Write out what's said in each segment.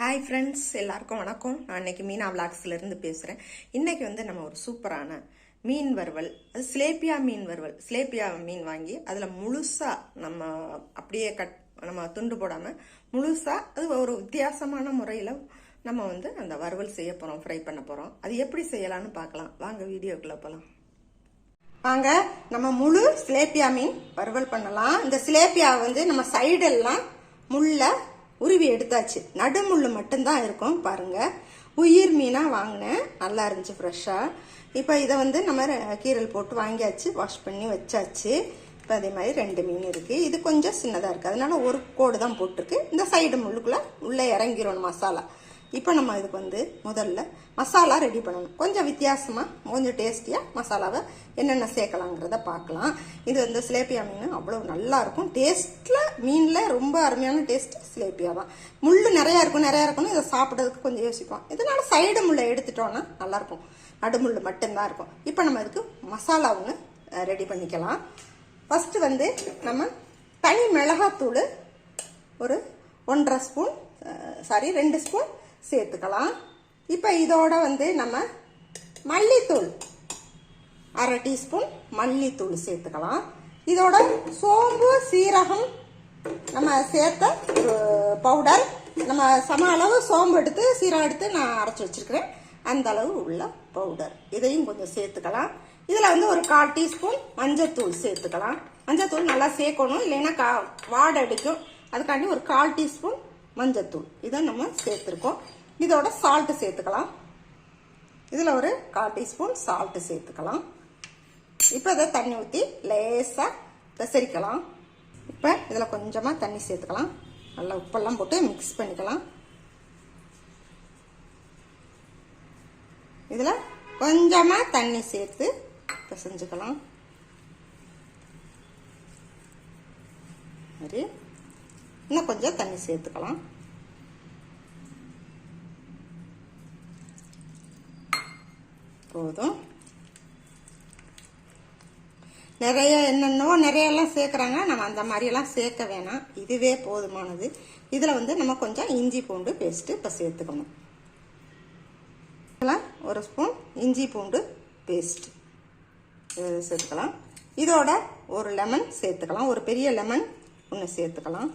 Hi friends எல்லாருக்கும் வணக்கம். நான் இன்னைக்கு மீனா விளாக்ஸ்லேருந்து பேசுகிறேன் இன்னைக்கு வந்து நம்ம ஒரு சூப்பரான மீன் வறுவல் அது சிலேப்பியா மீன் வறுவல். சிலேப்பியா மீன் வாங்கி அதில் முழுசாக நம்ம அப்படியே கட் நம்ம துண்டு போடாமல் முழுசாக அது ஒரு வித்தியாசமான முறையில் நம்ம வந்து அந்த வறுவல் செய்ய போகிறோம் ஃப்ரை பண்ண போகிறோம் அது எப்படி செய்யலாம்னு பார்க்கலாம். வாங்க வீடியோக்குள்ளே போகலாம் வாங்க நம்ம முழு சிலேப்பியா மீன் வறுவல் பண்ணலாம். இந்த சிலேப்பியா வந்து நம்ம சைடெல்லாம் முள்ள உருவி எடுத்தாச்சு. நடுமுள்ளு மட்டும்தான் இருக்கும் பாருங்க. உயிர் மீனாக வாங்கினேன். நல்லா இருந்துச்சு ஃப்ரெஷ்ஷாக இப்போ இதை வந்து நம்ம கீரல் போட்டு வாங்கியாச்சு வாஷ் பண்ணி வச்சாச்சு. இப்போ அதே மாதிரி ரெண்டு மீன் இருக்குது இது கொஞ்சம் சின்னதாக இருக்குது அதனால ஒரு கோடு தான் போட்டிருக்கு. இந்த சைடு முள்ளுக்குள்ளே உள்ளே இறங்கிடணும் மசாலா. இப்போ நம்ம இதுக்கு வந்து முதல்ல மசாலா ரெடி பண்ணணும். கொஞ்சம் வித்தியாசமாக கொஞ்சம் டேஸ்டியாக மசாலாவை என்னென்ன சேர்க்கலாங்கிறத பார்க்கலாம். இது வந்து சிலேப்பியா மீன் அவ்வளோ நல்லாயிருக்கும் டேஸ்ட்டில் மீனில் ரொம்ப அருமையான டேஸ்ட் சிலேப்பியா தான். முள் நிறையா இருக்கும் நிறையா இருக்கும்னு இதை சாப்பிட்றதுக்கு கொஞ்சம் யோசிப்போம். இதனால சைடு முள்ளை எடுத்துட்டோன்னா நல்லாயிருக்கும் நடுமுள் மட்டும்தான் இருக்கும். இப்போ நம்ம இதுக்கு மசாலா ஒன்று ரெடி பண்ணிக்கலாம். ஃபஸ்ட்டு வந்து நம்ம தனி மிளகாத்தூள் ஒரு ஒன்றரை ஸ்பூன் சாரி ரெண்டு ஸ்பூன் சேர்த்துக்கலாம். இப்போ இதோட வந்து நம்ம மல்லித்தூள் அரை டீஸ்பூன் மல்லித்தூள் சேர்த்துக்கலாம். இதோட சோம்பு சீரகம் நம்ம சேர்த்த பவுடர். நம்ம சம அளவு சோம்பு எடுத்து சீரகம் எடுத்து நான் அரைச்சி வச்சுருக்கிறேன். அந்த அளவு உள்ள பவுடர். இதையும் கொஞ்சம் சேர்த்துக்கலாம். இதில் வந்து ஒரு கால் டீஸ்பூன் மஞ்சத்தூள் சேர்த்துக்கலாம். மஞ்சத்தூள் நல்லா சேர்க்கணும். இல்லைன்னா கா வாடை அடிக்கும். அதுக்காண்டி ஒரு கால் டீஸ்பூன் மஞ்சத்தூள். இதை நம்ம சேர்த்துருக்கோம். இதோட சால்ட்டு சேர்த்துக்கலாம். இதில் ஒரு கால் டீஸ்பூன் சால்ட்டு சேர்த்துக்கலாம். இப்போ இதை தண்ணி ஊற்றி லேசாக பெசரிக்கலாம். இப்போ இதில் கொஞ்சமாக தண்ணி சேர்த்துக்கலாம். நல்லா உப்பெல்லாம் போட்டு மிக்ஸ் பண்ணிக்கலாம். இதில் கொஞ்சமாக தண்ணி சேர்த்து பிசைஞ்சுக்கலாம். மாதிரி இன்னும் கொஞ்சம் தண்ணி சேர்த்துக்கலாம். போதும். நிறைய என்னென்னவோ நிறையெல்லாம் சேர்க்குறாங்க. நம்ம அந்த மாதிரியெல்லாம் சேர்க்க வேணாம். இதுவே போதுமானது. இதில் வந்து நம்ம கொஞ்சம் இஞ்சி பூண்டு பேஸ்ட்டு இப்போ சேர்த்துக்கணும். இதில் ஒரு ஸ்பூன் இஞ்சி பூண்டு பேஸ்ட் இதை சேர்த்துக்கலாம். இதோட ஒரு லெமன் சேர்த்துக்கலாம். ஒரு பெரிய லெமன் ஒன்று சேர்த்துக்கலாம்.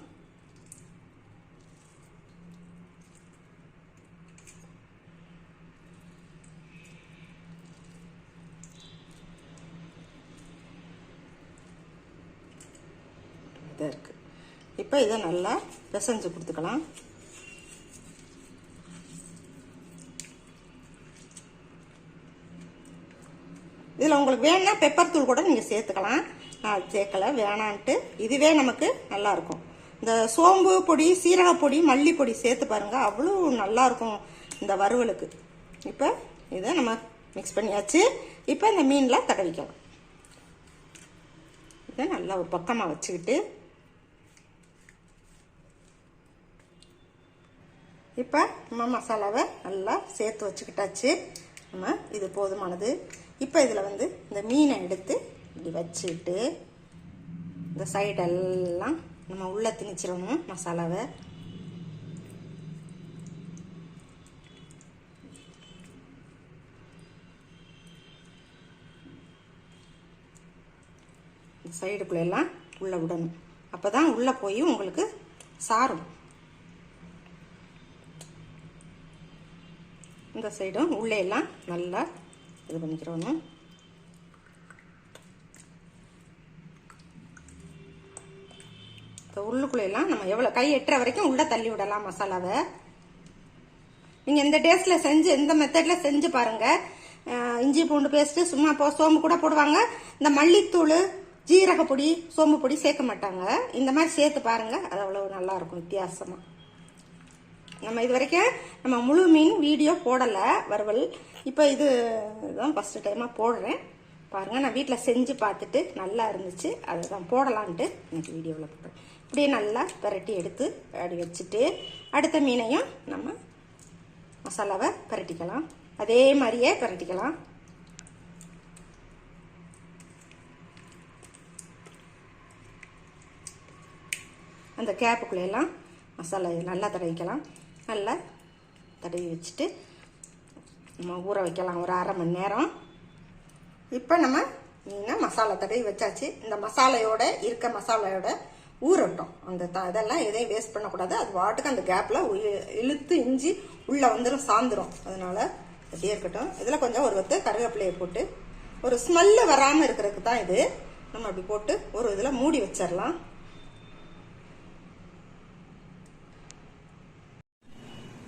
தான் இருக்குது இப்போ இதை நல்லா பிசைஞ்சு கொடுத்துக்கலாம். இதில் உங்களுக்கு வேணும்னா பெப்பர் தூள் கூட நீங்கள் சேர்த்துக்கலாம். நான் சேர்க்கல வேணான்ட்டு. இதுவே நமக்கு நல்லா இருக்கும் இந்த சோம்பு பொடி சீரக பொடி மல்லி பொடி சேர்த்து பாருங்கள் அவ்வளோ நல்லாயிருக்கும் இந்த வறுவலுக்கு. இப்போ இதை நம்ம மிக்ஸ் பண்ணியாச்சு. இப்போ இந்த மீனில் தடவிக்கலாம். இதை நல்லா ஒரு பக்கமாக வச்சுக்கிட்டு இப்போ நம்ம மசாலாவை நல்லா சேர்த்து வச்சுக்கிட்டாச்சு. நம்ம இது போதுமானது. இப்போ இதில் வந்து இந்த மீனை எடுத்து இப்படி வச்சுட்டு இந்த சைடெல்லாம் நம்ம உள்ளே திணிச்சிடணும் மசாலாவை. இந்த எல்லாம் உள்ளே விடணும். அப்போ தான் உள்ளே போய் உங்களுக்கு சாரும். இந்த சைடும் உள்ளே எல்லாம் நல்லா இது பண்ணிக்கிறோம் இப்போ உள்ளுக்குள்ளெல்லாம் நம்ம எவ்வளோ கை எட்டுற வரைக்கும் உள்ளே தள்ளி விடலாம் மசாலாவை. நீங்கள் எந்த டேஸ்ட்டில் செஞ்சு எந்த மெத்தடில் செஞ்சு பாருங்கள் இஞ்சி பூண்டு பேஸ்ட்டு சும்மா போ சோம்பு கூட போடுவாங்க. இந்த மல்லித்தூள் ஜீரகப்பொடி சோம்பு பொடி சேர்க்க மாட்டாங்க. இந்த மாதிரி சேர்த்து பாருங்கள் அது அவ்வளோ நல்லாயிருக்கும் வித்தியாசமாக நம்ம இது வரைக்கும் நம்ம முழு மீன் வீடியோ போடலை வறுவல். இப்போ இது தான் ஃபஸ்ட்டு டைமாக போடுறேன். பாருங்கள் நான் வீட்டில் செஞ்சு பார்த்துட்டு நல்லா இருந்துச்சு. அதை தான் போடலான்ட்டு எனக்கு வீடியோவில் போடுறேன் இப்படியே நல்லா பிரட்டி எடுத்து அப்படி வச்சுட்டு அடுத்த மீனையும் நம்ம மசாலாவை பிரட்டிக்கலாம். அதே மாதிரியே பரட்டிக்கலாம். அந்த கேப்புக்குள்ளெல்லாம் மசாலா நல்லா தடவிக்கலாம். நல்லா தடவி வச்சுட்டு நம்ம ஊற வைக்கலாம். ஒரு அரை மணி நேரம். இப்போ நம்ம மீனை மசாலா தடவி வச்சாச்சு. இந்த மசாலையோட இருக்க மசாலையோட ஊறட்டும். அந்த த இதெல்லாம் எதையும் வேஸ்ட் பண்ணக்கூடாது. அது வாட்டுக்கு அந்த கேப்பில் இழுத்து இஞ்சி உள்ளே வந்துடும் சாந்துடும் அதனால அப்படியே இருக்கட்டும். இதில் கொஞ்சம் ஒரு வத்து கருவேப்பிலையை போட்டு ஒரு ஸ்மெல்லு வராமல் இருக்கிறதுக்கு தான் இது. நம்ம அப்படி போட்டு ஒரு இதில் மூடி வச்சிடலாம்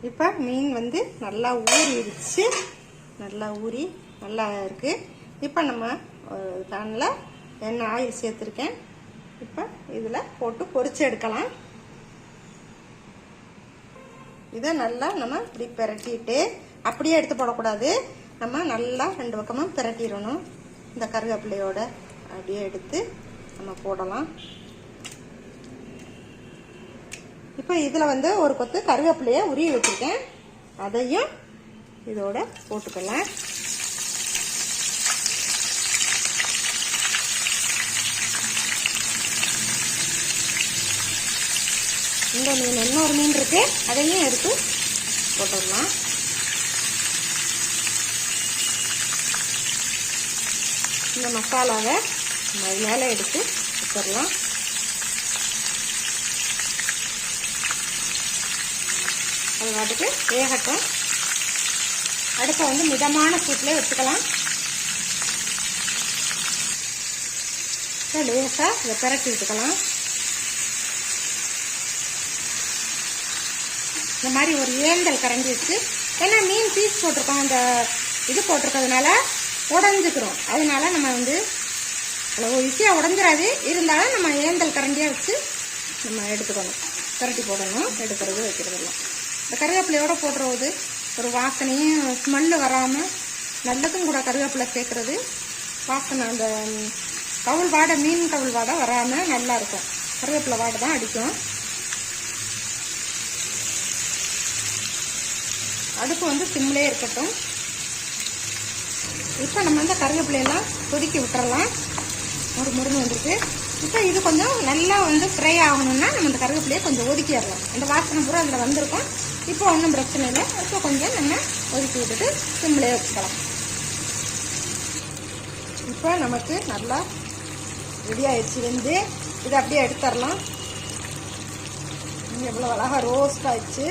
இப்போ மீன் வந்து நல்லா ஊறிடுச்சு. நல்லா ஊறி நல்லா இருக்குது இப்போ நம்ம பேனில் எண்ணெய் ஆயில் சேர்த்துருக்கேன். இப்போ இதில் போட்டு பொறிச்சு எடுக்கலாம். இதை நல்லா நம்ம இப்படி பிரட்டிட்டு அப்படியே எடுத்து போடக்கூடாது. நம்ம நல்லா ரெண்டு பக்கமும் பிரட்டிடணும். இந்த கருவேப்பிலையோட அப்படியே எடுத்து நம்ம போடலாம். இப்போ இதில் வந்து ஒரு கொத்து கருவேப்பிலையை உருவி வச்சுருக்கேன். அதையும் இதோட போட்டுக்கலாம். இந்த மீன் இன்னொரு மீன் இருக்கு. அதையும் எடுத்து போட்டுடலாம். இந்த மசாலாவை மேலே எடுத்து வச்சிடலாம். அது வந்துட்டு வேகட்டும். அடுப்பை வந்து மிதமான சூட்டில் வச்சுக்கலாம். லேசாக இதை பிரட்டி விட்டுக்கலாம். இந்த மாதிரி ஒரு ஏந்தல் கரண்டி வச்சு ஏன்னா மீன் பீஸ் போட்டிருக்கோம் அந்த இது போட்டிருக்கிறதுனால உடஞ்சிக்கிறோம். அதனால நம்ம வந்து அவ்வளோ ஈஸியாக உடஞ்சிடாது இருந்தாலும் நம்ம ஏந்தல் கரண்டியாக வச்சு நம்ம எடுத்துக்கணும். கரட்டி போடணும் எடுக்கிறது வைக்கிறதெல்லாம் இந்த கருவேப்பிலையோட போடுறது ஒரு வாசனையும் ஸ்மெல்லு வராமல் நல்லதும் கூட கருவேப்பிலை சேர்க்குறது. வாசனை அந்த கவுள் வாடை மீன் கவுள் வாடை வராமல் நல்லாயிருக்கும் கருவேப்பிலை வாடை தான் அடிக்கும். அடுப்பு வந்து சிம்லே இருக்கட்டும். இப்போ நம்ம வந்து கருவேப்பிலையெல்லாம் கொதிக்க விட்டுறலாம். ஒரு முருங்கை வந்துருக்கு. இப்போ இது கொஞ்சம் நல்லா வந்து ஃப்ரை ஆகணும்னா நம்ம இந்த கருவேப்பிலையை கொஞ்சம் ஒதுக்கிடலாம். அந்த வாசனை பூரா அதில் வந்திருக்கும். இப்போ ஒன்றும் பிரச்சனை இல்லை. இப்போ கொஞ்சம் நம்ம ஒதுக்கி விட்டுட்டு சிம்லே வச்சுக்கலாம். இப்போ நமக்கு நல்லா ரெடி ஆயிடுச்சு. வெந்து இதை அப்படியே எடுத்துடலாம். எவ்வளோ அழகாக ரோஸ்ட் ஆயிடுச்சு.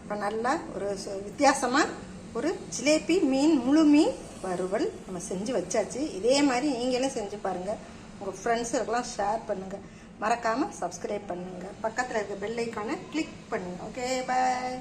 இப்போ நல்லா ஒரு வித்தியாசமாக ஒரு ஜிலேபி மீன் முழு மீன் வறுவல் நம்ம செஞ்சு வச்சாச்சு. இதே மாதிரி நீங்களும் செஞ்சு பாருங்கள் உங்கள் ஃப்ரெண்ட்ஸுக்கெல்லாம் ஷேர் பண்ணுங்கள் மறக்காம சப்ஸ்கிரைப் பண்ணுங்க. பக்கத்தில் இருக்க பெல் ஐக்கானை கிளிக் பண்ணுங்கள் ஓகே பாய்